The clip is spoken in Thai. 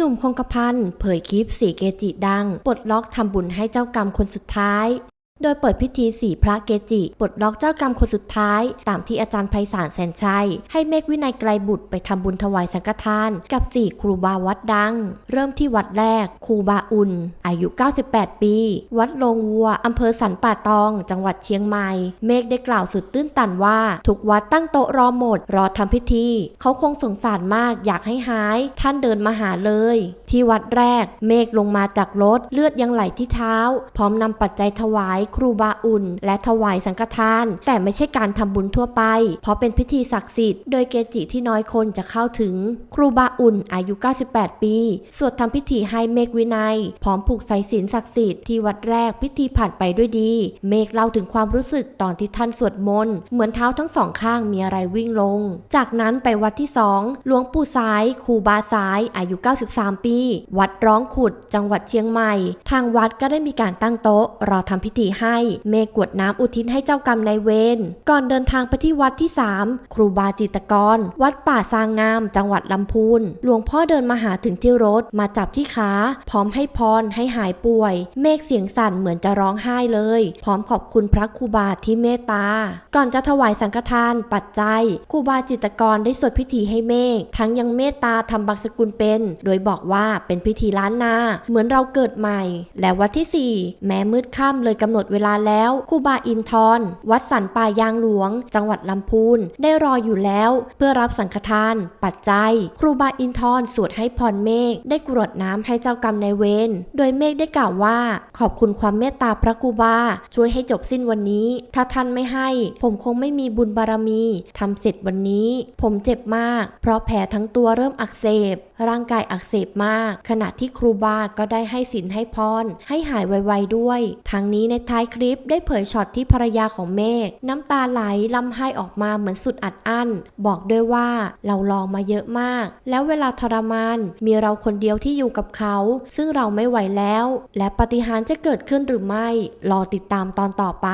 หนุ่มคงกระพันเผยคลิปสีเกจิดัง ปลดล็อกทำบุญให้เจ้ากรรมคนสุดท้าย โดยเปิดพิธีสี่พระเกจิปลดล็อกเจ้ากรรมคนสุดท้าย ตามที่อาจารย์ไพศาลแสนชัย ให้เมฆวินัยไกลบุตรไปทำบุญถวายสังฆทาน กับสี่ครูบาวัดดัง เริ่มที่วัดแรกครูบาอุ่น อายุ 98 ปี วัดโลงวัวอำเภอสันป่าตอง จังหวัดเชียงใหม่ เมฆได้กล่าวสุดตื้นตันว่า ทุกวัดตั้งโต๊ะรอหมด รอทำพิธี เขาคงสงสารมากอยากให้หาย ท่านเดินมาหาเลย ที่วัดแรก เมฆลงมาจากรถเลือดยังไหลที่เท้า พร้อมนำปัจจัยถวายครูบาอุ่น และถวายสังฆทาน แต่ไม่ใช่การทำบุญทั่วไป เพราะเป็นพิธีศักดิ์สิทธิ์โดยเกจิที่น้อยคนจะเข้าถึง ครูบาอุ่นอายุ 98 ปี สวดทำพิธีให้เมฆวินัย พร้อมผูกสายสิญจนศักดิ์สิทธิ์ที่วัดแรกพิธีผ่านไปด้วยดี เมฆเล่าถึงความรู้สึกตอนที่ท่านสวดมนต์เหมือนเท้าทั้งสองข้างมีอะไรวิ่งลง จากนั้นไปวัดที่สองหลวงปู่สายครูบาสายอายุ 93 ปี วัดร้องขุด จังหวัดเชียงใหม่ ทางวัดก็ได้มีการตั้งโต๊ะรอทำพิธีให้เมฆกวดน้ำอุทิศให้เจ้ากรรมนายเวรก่อนเดินทางไปที่วัดที่ 3 ครูบาจิตกร วัดป่าซางงาม จังหวัดลำพูนหลวงพ่อเดินมาหาถึงที่รถมาจับที่ขาพร้อมให้พรให้หายป่วย เมฆเสียงสั่นเหมือนจะร้องไห้เลย พร้อมขอบคุณพระครูบาที่เมตตา ก่อนจะถวายสังฆทานปัจจัยครูบาจิตกรได้สวดพิธีให้เมฆทั้งยังเมตตาทำบังสกุลเป็น โดยบอกว่าเป็นพิธีล้านนา เหมือนเราเกิดใหม่ และวัดที่ 4 แม้มืดค่ำเลยกำหนดเวลาแล้วครูบาอินทรวัดสันป่ายางหลวง จังหวัดลำพูนได้รออยู่แล้ว เพื่อรับสังฆทาน ปัจจัย ครูบาอินทรสวดให้พรเมฆได้กรวดน้ำให้เจ้ากรรมนายเวรโดยเมฆได้กล่าวว่า ขอบคุณความเมตตาพระครูบา ช่วยให้จบสิ้นวันนี้ ถ้าท่านไม่ให้ ผมคงไม่มีบุญบารมีทำเสร็จวันนี้ ผมเจ็บมาก เพราะแผลทั้งตัวเริ่มอักเสบ ร่างกายอักเสบมาก ขณะที่ครูบาก็ได้ให้สินให้พรให้หายไวๆด้วย ทั้งนี้ในท้ายคลิปได้เผยช็อตที่ภรรยาของเมฆน้ำตาไหลลำไห้ออกมาเหมือนสุดอัดอั้น บอกด้วยว่าเราลองมาเยอะมาก แล้วเวลาทรมานมีเราคนเดียวที่อยู่กับเขา ซึ่งเราไม่ไหวแล้ว และปฏิหารจะเกิดขึ้นหรือไม่ รอติดตามตอนต่อไป